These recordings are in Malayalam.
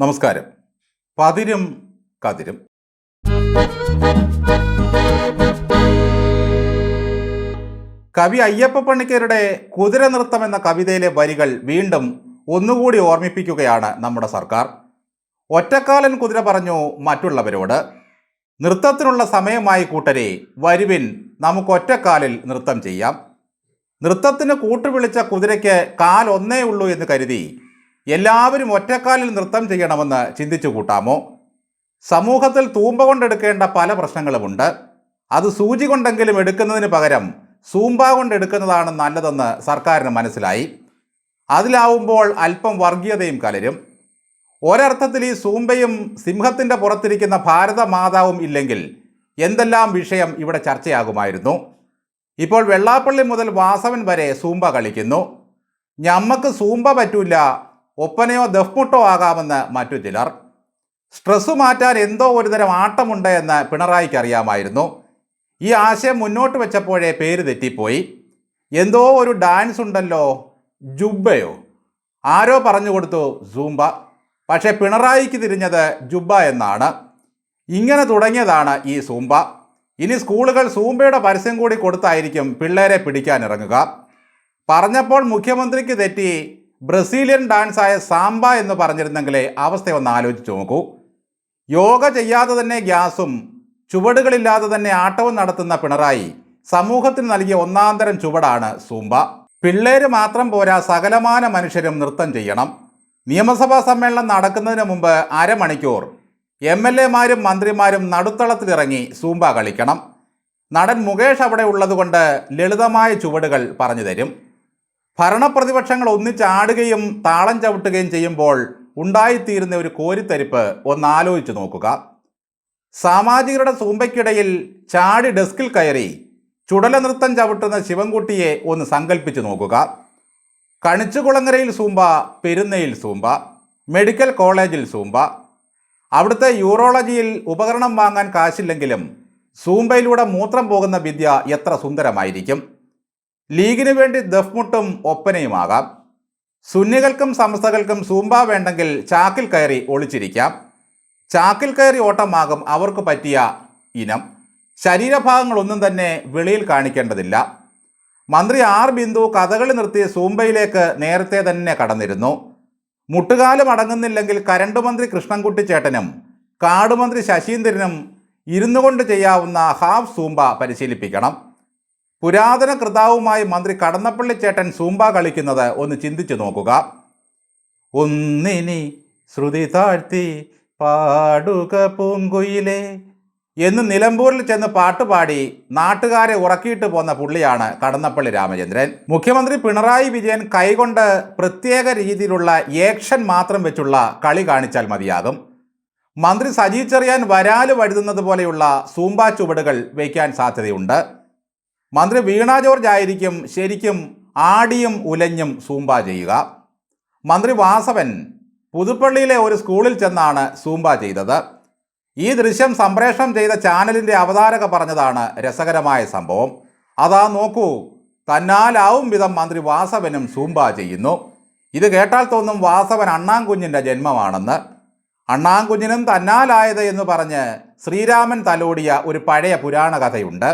നമസ്കാരം. പതിരും കതിരും. കവി അയ്യപ്പ പണിക്കരുടെ കുതിര നൃത്തം എന്ന കവിതയിലെ വരികൾ വീണ്ടും ഒന്നുകൂടി ഓർമ്മിപ്പിക്കുകയാണ് നമ്മുടെ സർക്കാർ. ഒറ്റക്കാലൻ കുതിര പറഞ്ഞു മറ്റുള്ളവരോട് നൃത്തത്തിനുള്ള സമയമായി കൂട്ടരെ വരുവിൻ നമുക്ക് ഒറ്റക്കാലിൽ നൃത്തം ചെയ്യാം. നൃത്തത്തിന് കൂട്ടുവിളിച്ച കുതിരയ്ക്ക് കാലൊന്നേ ഉള്ളൂ എന്ന് കരുതി എല്ലാവരും ഒറ്റക്കാലിൽ നൃത്തം ചെയ്യണമെന്ന് ചിന്തിച്ചു കൂട്ടാമോ? സമൂഹത്തിൽ തൂമ്പ കൊണ്ടെടുക്കേണ്ട പല പ്രശ്നങ്ങളുമുണ്ട്. അത് സൂചി കൊണ്ടെങ്കിലും എടുക്കുന്നതിന് പകരം സൂമ്പ കൊണ്ടെടുക്കുന്നതാണ് നല്ലതെന്ന് സർക്കാരിന് മനസ്സിലായി. അതിലാവുമ്പോൾ അല്പം വർഗീയതയും കലരും. ഒരർത്ഥത്തിൽ ഈ സൂമ്പയും സിംഹത്തിന്റെ പുറത്തിരിക്കുന്ന ഭാരതമാതാവും ഇല്ലെങ്കിൽ എന്തെല്ലാം വിഷയം ഇവിടെ ചർച്ചയാകുമായിരുന്നു? ഇപ്പോൾ വെള്ളാപ്പള്ളി മുതൽ വാസവൻ വരെ സൂമ്പ കളിക്കുന്നു. ഞമ്മക്ക് സൂമ്പ പറ്റൂല ഒപ്പനയോ ദഫ്മുട്ടോ ആകാമെന്ന് മറ്റു ചിലർ. സ്ട്രെസ് മാറ്റാൻ എന്തോ ഒരുതരം ആട്ടമുണ്ട് എന്ന് പിണറായിക്ക് അറിയാമായിരുന്നു. ഈ ആശയം മുന്നോട്ട് വെച്ചപ്പോഴേ പേര് തെറ്റിപ്പോയി. എന്തോ ഒരു ഡാൻസ് ഉണ്ടല്ലോ ജുബയോ ആരോ പറഞ്ഞു കൊടുത്തു സൂംബ. പക്ഷേ പിണറായിക്ക് തിരിഞ്ഞത് ജുബ എന്നാണ്. ഇങ്ങനെ തുടങ്ങിയതാണ് ഈ സൂമ്പ ഇനി സ്കൂളുകൾ സൂംബയുടെ പരസ്യം കൂടി കൊടുത്തായിരിക്കും പിള്ളേരെ പിടിക്കാൻ ഇറങ്ങുക. പറഞ്ഞപ്പോൾ മുഖ്യമന്ത്രിക്ക് തെറ്റി ബ്രസീലിയൻ ഡാൻസായ സാമ്പ എന്ന് പറഞ്ഞിരുന്നെങ്കിലേ അവസ്ഥ ഒന്ന് ആലോചിച്ച് നോക്കൂ. യോഗ ചെയ്യാതെ തന്നെ ഗ്യാസും ചുവടുകളില്ലാതെ തന്നെ ആട്ടവും നടത്തുന്ന പിണറായി സമൂഹത്തിന് നൽകിയ ഒന്നാന്തരം ചുവടാണ് സൂമ്പ പിള്ളേര് മാത്രം പോരാ സകലമാന മനുഷ്യരും നൃത്തം ചെയ്യണം. നിയമസഭാ സമ്മേളനം നടക്കുന്നതിന് മുമ്പ് അരമണിക്കൂർ എം എൽ എമാരും മന്ത്രിമാരും നടുത്തളത്തിലിറങ്ങി സൂമ്പ കളിക്കണം. നടൻ മുകേഷ് അവിടെ ഉള്ളതുകൊണ്ട് ലളിതമായ ചുവടുകൾ പറഞ്ഞു തരും. ഭരണപ്രതിപക്ഷങ്ങൾ ഒന്നിച്ചാടുകയും താളം ചവിട്ടുകയും ചെയ്യുമ്പോൾ ഉണ്ടായിത്തീരുന്ന ഒരു കോരിത്തരിപ്പ് ഒന്ന് ആലോചിച്ചു നോക്കുക. സാമാജികരുടെ സൂമ്പയ്ക്കിടയിൽ ചാടി ഡെസ്കിൽ കയറി ചുടല നൃത്തം ചവിട്ടുന്ന ശിവൻകുട്ടിയെ ഒന്ന് സങ്കല്പിച്ചു നോക്കുക. കണിച്ചുകുളങ്ങരയിൽ സൂമ്പ പെരുന്നയിൽ സൂമ്പ മെഡിക്കൽ കോളേജിൽ സൂമ്പ. അവിടുത്തെ യൂറോളജിയിൽ ഉപകരണം വാങ്ങാൻ കാശില്ലെങ്കിലും സൂമ്പയിലൂടെ മൂത്രം പോകുന്ന വിദ്യ എത്ര സുന്ദരമായിരിക്കും. ലീഗിന് വേണ്ടി ദഫ്മുട്ടും ഒപ്പനയുമാകാം. സുന്നികൾക്കും സമസ്തകൾക്കും സൂമ്പ വേണ്ടെങ്കിൽ ചാക്കിൽ കയറി ഒളിച്ചിരിക്കാം. ചാക്കിൽ കയറി ഓട്ടമാകും അവർക്ക് പറ്റിയ ഇനം. ശരീരഭാഗങ്ങളൊന്നും തന്നെ വെളിയിൽ കാണിക്കേണ്ടതില്ല. മന്ത്രി ആർ ബിന്ദു കഥകളി നിർത്തി സൂമ്പയിലേക്ക് നേരത്തെ തന്നെ കടന്നിരുന്നു. മുട്ടുകാലം അടങ്ങുന്നില്ലെങ്കിൽ കരണ്ട് മന്ത്രി കൃഷ്ണൻകുട്ടി ചേട്ടനും കാടുമന്ത്രി ശശീന്ദ്രനും ഇരുന്നുകൊണ്ട് ചെയ്യാവുന്ന ഹാഫ് സൂമ്പ പരിശീലിപ്പിക്കണം. പുരാതന കൃതാവുമായി മന്ത്രി കടന്നപ്പള്ളി ചേട്ടൻ സൂമ്പ കളിക്കുന്നത് ഒന്ന് ചിന്തിച്ചു നോക്കുക. ഒന്നിനി ശ്രുതി താഴ്ത്തി പാടുക പൂങ്കുയിലേ എന്ന് നിലമ്പൂരിൽ ചെന്ന് പാട്ടുപാടി നാട്ടുകാരെ ഉറക്കിയിട്ട് പോന്ന പുള്ളിയാണ് കടന്നപ്പള്ളി രാമചന്ദ്രൻ. മുഖ്യമന്ത്രി പിണറായി വിജയൻ കൈകൊണ്ട് പ്രത്യേക രീതിയിലുള്ള ഏക്ഷൻ മാത്രം വെച്ചുള്ള കളി കാണിച്ചാൽ മതിയാകും. മന്ത്രി സജി ചെറിയാൻ വരാൽ വഴുതുന്നത് പോലെയുള്ള സൂമ്പാ ചുവടുകൾ വയ്ക്കാൻ സാധ്യതയുണ്ട്. മന്ത്രി വീണ ജോർജ് ആയിരിക്കും ശരിക്കും ആടിയും ഉലഞ്ഞും സൂമ്പ ചെയ്യുക. മന്ത്രി വാസവൻ പുതുപ്പള്ളിയിലെ ഒരു സ്കൂളിൽ ചെന്നാണ് സൂമ്പ ചെയ്തത്. ഈ ദൃശ്യം സംപ്രേഷണം ചെയ്ത ചാനലിന്റെ അവതാരക പറഞ്ഞതാണ് രസകരമായ സംഭവം. അതാ നോക്കൂ തന്നാലാവും വിധം മന്ത്രി വാസവനും സൂമ്പ ചെയ്യുന്നു. ഇത് കേട്ടാൽ തോന്നും വാസവൻ അണ്ണാൻകുഞ്ഞിന്റെ ജന്മമാണെന്ന്. അണ്ണാൻകുഞ്ഞിനും തന്നാലായത് എന്ന് പറഞ്ഞ് ശ്രീരാമൻ തലോടിയ ഒരു പഴയ പുരാണ കഥയുണ്ട്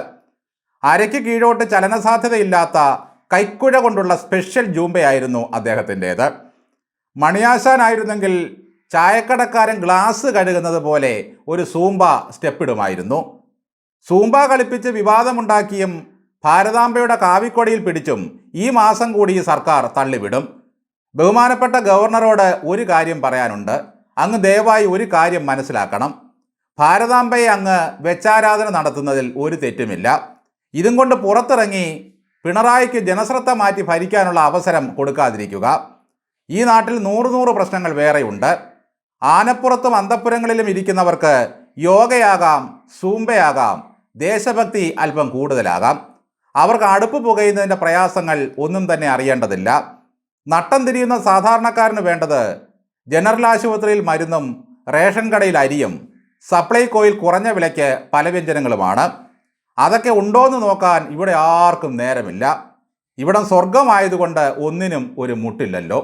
അരയ്ക്ക് കീഴോട്ട് ചലനസാധ്യതയില്ലാത്ത കൈക്കുഴ കൊണ്ടുള്ള സ്പെഷ്യൽ ജൂമ്പയായിരുന്നു അദ്ദേഹത്തിന്റേത്. മണിയാശാനായിരുന്നെങ്കിൽ ചായക്കടക്കാരൻ ഗ്ലാസ് കഴുകുന്നത് പോലെ ഒരു സൂമ്പ സ്റ്റെപ്പിടുമായിരുന്നു. സൂമ്പ കളിപ്പിച്ച് വിവാദമുണ്ടാക്കിയും ഭാരതാംബയുടെ കാവിക്കൊടിയിൽ പിടിച്ചും ഈ മാസം കൂടി സർക്കാർ തള്ളിവിടും. ബഹുമാനപ്പെട്ട ഗവർണറോട് ഒരു കാര്യം പറയാനുണ്ട്. അങ്ങ് ദയവായി ഒരു കാര്യം മനസ്സിലാക്കണം. ഭാരതാംബയെ അങ്ങ് വെച്ചാരാധന നടത്തുന്നതിൽ ഒരു തെറ്റുമില്ല. ഇതും കൊണ്ട് പുറത്തിറങ്ങി പിണറായിക്ക് ജനശ്രദ്ധ മാറ്റി ഭരിക്കാനുള്ള അവസരം കൊടുക്കാതിരിക്കുക. ഈ നാട്ടിൽ നൂറ് നൂറ് പ്രശ്നങ്ങൾ വേറെയുണ്ട്. ആനപ്പുറത്തും അന്തപ്പുരങ്ങളിലും ഇരിക്കുന്നവർക്ക് യോഗയാകാം സൂമ്പയാകാം ദേശഭക്തി അല്പം കൂടുതലാകാം. അവർക്ക് അടുപ്പ് പുകയുന്നതിന്റെ പ്രയാസങ്ങൾ ഒന്നും തന്നെ അറിയേണ്ടതില്ല. നട്ടം തിരിയുന്ന സാധാരണക്കാരന് വേണ്ടത് ജനറൽ ആശുപത്രിയിൽ മരുന്നും റേഷൻ കടയിൽ അരിയും സപ്ലൈകോയിൽ കുറഞ്ഞ വിലയ്ക്ക് പല വ്യഞ്ജനങ്ങളുമാണ് അതൊക്കെ ഉണ്ടോയെന്ന് നോക്കാൻ ഇവിടെ ആർക്കും നേരമില്ല. ഇവിടം സ്വർഗമായതുകൊണ്ട് ഒന്നിനും ഒരു മുട്ടില്ലല്ലോ.